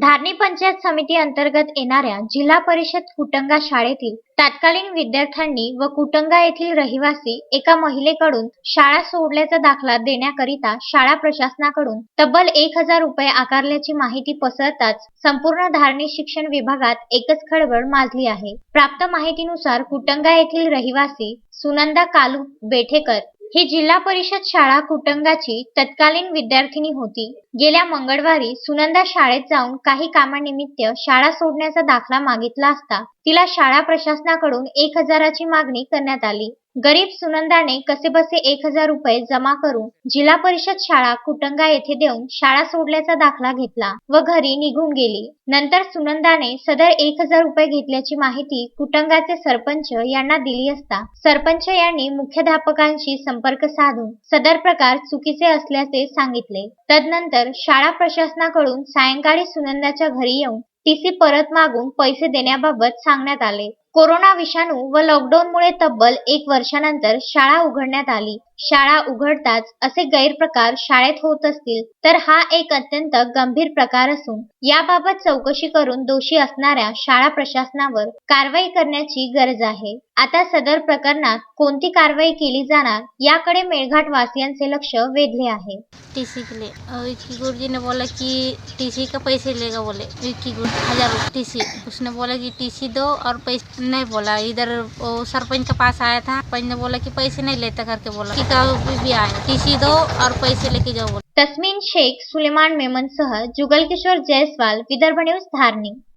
धारणी पंचायत समिती अंतर्गत येणाऱ्या जिल्हा परिषद कुटंगा शाळेतील तत्कालीन विद्यार्थ्यांनी व कुटंगा येथील रहिवासी एका महिलेकडून शाळा सोडल्याचा दाखला देण्याकरिता शाळा प्रशासनाकडून तब्बल एक हजार रुपये आकारल्याची माहिती पसरताच संपूर्ण धारणी शिक्षण विभागात एकच खळबळ माजली आहे. प्राप्त माहितीनुसार कुटंगा येथील रहिवासी सुनंदा कालू बेठेकर ही जिल्हा परिषद शाळा कुटुंबाची तत्कालीन विद्यार्थिनी होती. गेल्या मंगळवारी सुनंदा शाळेत जाऊन काही कामानिमित्त शाळा सोडण्याचा दाखला मागितला असता तिला शाळा प्रशासनाकडून एक हजाराची मागणी करण्यात आली. गरीब सुनंदाने कसेबसे एक हजार रुपये जमा करून जिल्हा परिषद शाळा कुटंगा येथे देऊन शाळा सोडल्याचा दाखला घेतला व घरी निघून गेली. नंतर सुनंदाने सदर एक हजार रुपये घेतल्याची माहिती कुटंगाचे सरपंच यांना दिली असता सरपंच यांनी मुख्याध्यापकांशी संपर्क साधून सदर प्रकार चुकीचे असल्याचे सांगितले. तदनंतर शाळा प्रशासनाकडून सायंकाळी सुनंदाच्या घरी येऊन टीसी परत मागून पैसे देण्याबाबत सांगण्यात आले. कोरोना विषाणू व लॉकडाऊनमुळे तब्बल एक वर्षानंतर शाळा उघडण्यात आली. शाळा उघडताच असे गैरप्रकार शाळेत होत असतील तर हा एक अत्यंत गंभीर प्रकार असून याबाबत चौकशी करून दोषी असणाऱ्या शाळा प्रशासनावर कारवाई करण्याची गरज आहे. आता सदर प्रकरणात कोणती कारवाई केली जाणार याकडे मेळघाट वासियांचे लक्ष वेधले आहे. टीसी के लिए और विक्की गुरुजी ने बोला कि टीसी का पैसे लेगा बोले विक्की गुरु हजार टीसी. उसने बोला कि टीसी दो और पैसे नहीं बोला. इधर वो सरपंच के पास आया था पंच ने बोला कि पैसे नहीं लेता करके बोला. कि का भी आए किसी दो और पैसे लेके जाओ तस्मीन शेख सुलेमान मेमनसह जुगल किशोर जयस्वाल विदर्भ न्यूज धारणी।